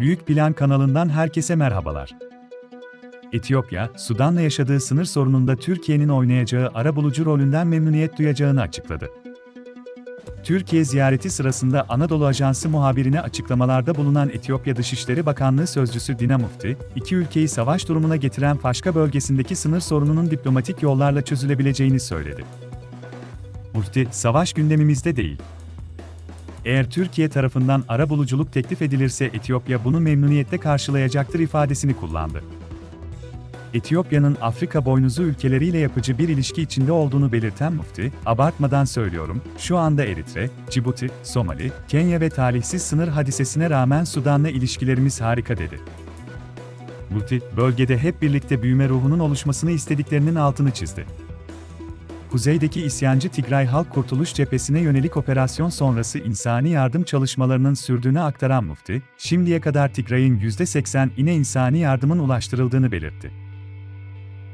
Büyük Plan kanalından herkese merhabalar. Etiyopya, Sudan'la yaşadığı sınır sorununda Türkiye'nin oynayacağı arabulucu rolünden memnuniyet duyacağını açıkladı. Türkiye ziyareti sırasında Anadolu Ajansı muhabirine açıklamalarda bulunan Etiyopya Dışişleri Bakanlığı Sözcüsü Dina Mufti, iki ülkeyi savaş durumuna getiren Faşka bölgesindeki sınır sorununun diplomatik yollarla çözülebileceğini söyledi. Mufti, savaş gündemimizde değil. Eğer Türkiye tarafından arabuluculuk teklif edilirse Etiyopya bunu memnuniyetle karşılayacaktır ifadesini kullandı. Etiyopya'nın Afrika boynuzu ülkeleriyle yapıcı bir ilişki içinde olduğunu belirten Mufti, abartmadan söylüyorum, şu anda Eritre, Cibuti, Somali, Kenya ve talihsiz sınır hadisesine rağmen Sudan'la ilişkilerimiz harika dedi. Mufti, bölgede hep birlikte büyüme ruhunun oluşmasını istediklerinin altını çizdi. Kuzeydeki isyancı Tigray Halk Kurtuluş Cephesi'ne yönelik operasyon sonrası insani yardım çalışmalarının sürdüğünü aktaran Mufti, şimdiye kadar Tigray'ın %80'ine insani yardımın ulaştırıldığını belirtti.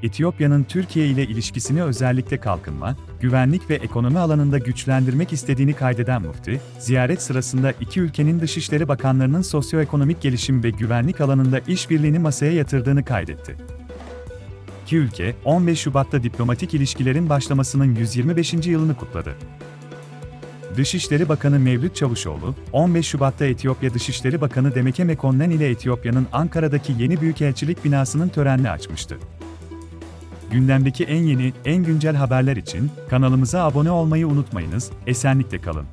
Etiyopya'nın Türkiye ile ilişkisini özellikle kalkınma, güvenlik ve ekonomi alanında güçlendirmek istediğini kaydeden Mufti, ziyaret sırasında iki ülkenin dışişleri bakanlarının sosyoekonomik gelişim ve güvenlik alanında işbirliğini masaya yatırdığını kaydetti. İki ülke, 15 Şubat'ta diplomatik ilişkilerin başlamasının 125. yılını kutladı. Dışişleri Bakanı Mevlüt Çavuşoğlu, 15 Şubat'ta Etiyopya Dışişleri Bakanı Demeke Mekonnen ile Etiyopya'nın Ankara'daki yeni büyükelçilik binasının törenini açmıştı. Gündemdeki en yeni, en güncel haberler için kanalımıza abone olmayı unutmayınız, esenlikle kalın.